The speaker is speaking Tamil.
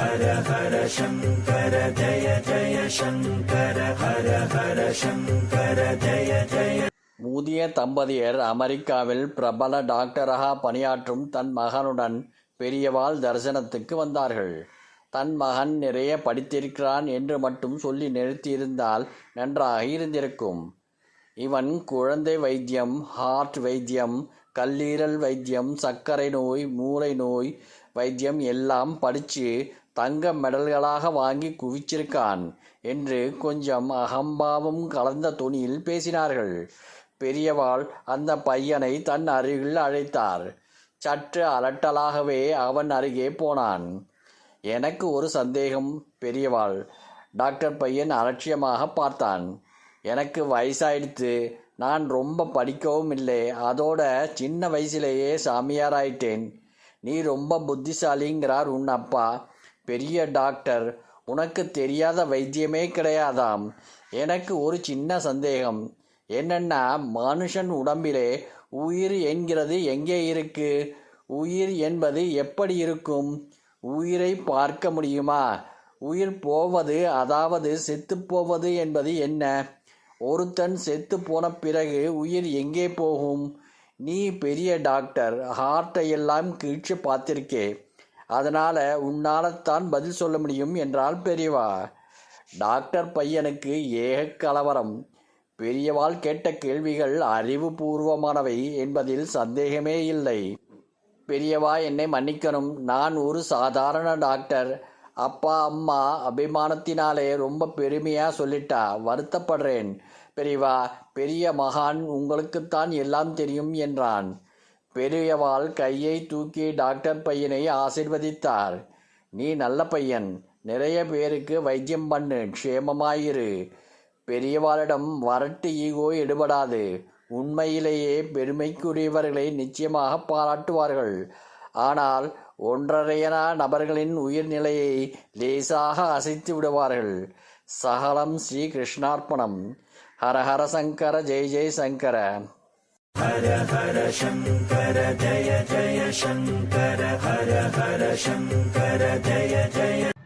ஹர ஹர சங்கர ஜய ஜய சங்கர ஹர ஹர சங்கர ஜய ஜய முதிய தம்பதியர் அமெரிக்காவில் பிரபல டாக்டராக பணியாற்றும் தன் மகனுடன் பெரியவாள் தரிசனத்துக்கு வந்தார்கள். தன் மகன் நிறைய படித்திருக்கிறான் என்று மட்டும் சொல்லி நிறுத்தியிருந்தால் நன்றாக இருந்திருக்கும். இவன் குழந்தை வைத்தியம் ஹார்ட் வைத்தியம் கல்லீரல் வைத்தியம் சர்க்கரை நோய் மூளை நோய் வைத்தியம் எல்லாம் படித்து தங்க மெடல்களாக வாங்கி குவிச்சிருக்கான் என்று கொஞ்சம் அகம்பாவம் கலந்த துணியில் பேசினார்கள். பெரியவாள் அந்த பையனை தன் அருகில் அழைத்தார். சற்று அலட்டலாகவே அவன் அருகே போனான். எனக்கு ஒரு சந்தேகம் பெரியவாள். டாக்டர் பையன் அலட்சியமாக பார்த்தான். எனக்கு வயசாயிடுத்து நான் ரொம்ப படிக்கவும் இல்லை. அதோட சின்ன வயசுலேயே சாமியாராயிட்டேன். நீ ரொம்ப புத்திசாலிங்கிறார் உன் அப்பா. பெரிய டாக்டர். உனக்கு தெரியாத வைத்தியமே கிடையாதாம். எனக்கு ஒரு சின்ன சந்தேகம். என்னென்னா மனுஷன் உடம்பிலே உயிர் என்கிறது எங்கே இருக்கு? உயிர் என்பது எப்படி இருக்கும்? உயிரை பார்க்க முடியுமா? உயிர் போவது அதாவது செத்து போவது என்பது என்ன? ஒருத்தன் செத்து போன பிறகு உயிர் எங்கே போகும்? நீ பெரிய டாக்டர் ஹார்ட்டை எல்லாம் கீழ்ச்சி பார்த்திருக்கே. அதனால் உன்னால்தான் பதில் சொல்ல முடியும் என்றால் பெரியவா. டாக்டர் பையனுக்கு ஏக கலவரம். பெரியவாள் கேட்ட கேள்விகள் அறிவுபூர்வமானவை என்பதில் சந்தேகமே இல்லை. பெரியவா என்னை மன்னிக்கணும். நான் ஒரு சாதாரண டாக்டர். அப்பா அம்மா அபிமானத்தினாலே ரொம்ப பெருமையாக சொல்லிட்டா. வருத்தப்படுறேன். பெரியவா பெரிய மகான் உங்களுக்குத்தான் எல்லாம் தெரியும் என்றான். பெரியவாள் கையை தூக்கி டாக்டர் பையனை ஆசிர்வதித்தார். நீ நல்ல பையன். நிறைய பேருக்கு வைத்தியம் பண்ணு. க்ஷேமமாயிரு. பெரியவாளிடம் வரட்டு ஈகோ எடுபடாது. உண்மையிலேயே பெருமைக்குரியவர்களை நிச்சயமாக பாராட்டுவார்கள். ஆனால் ஒன்றரையனா நபர்களின் உயிர்நிலையை லேசாக அசைத்து விடுவார்கள். சகலம் ஸ்ரீ கிருஷ்ணார்ப்பணம் ஹர ஹர சங்கர ஜெய ஜெய சங்கர. ஹர ஹர சங்கர ஜய ஜய சங்கர. ஹர ஹர சங்கர ஜய ஜய